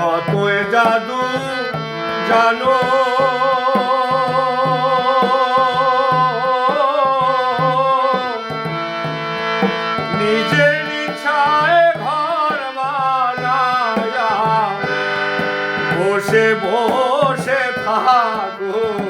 কতই জাদু জানো? নিজের ইচ্ছায় ঘর বসে বসে থাকো।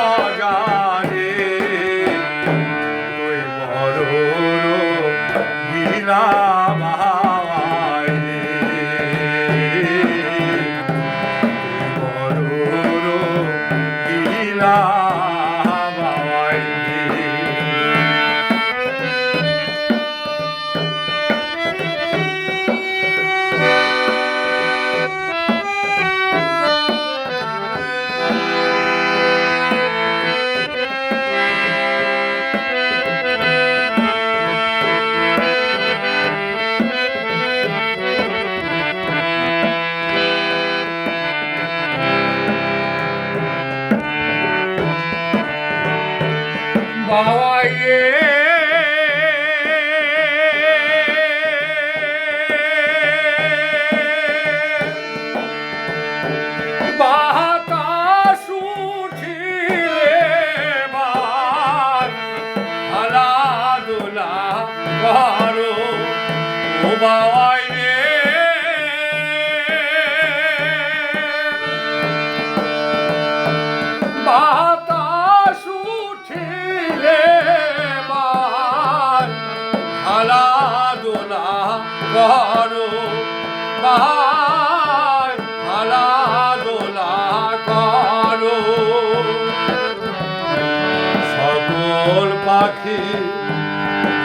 রাজা করো। তার সকল পাখি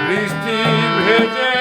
বৃষ্টি ভেজে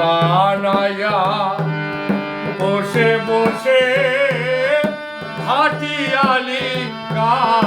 বানায়া বসে বসে ভাটিয়ালি গা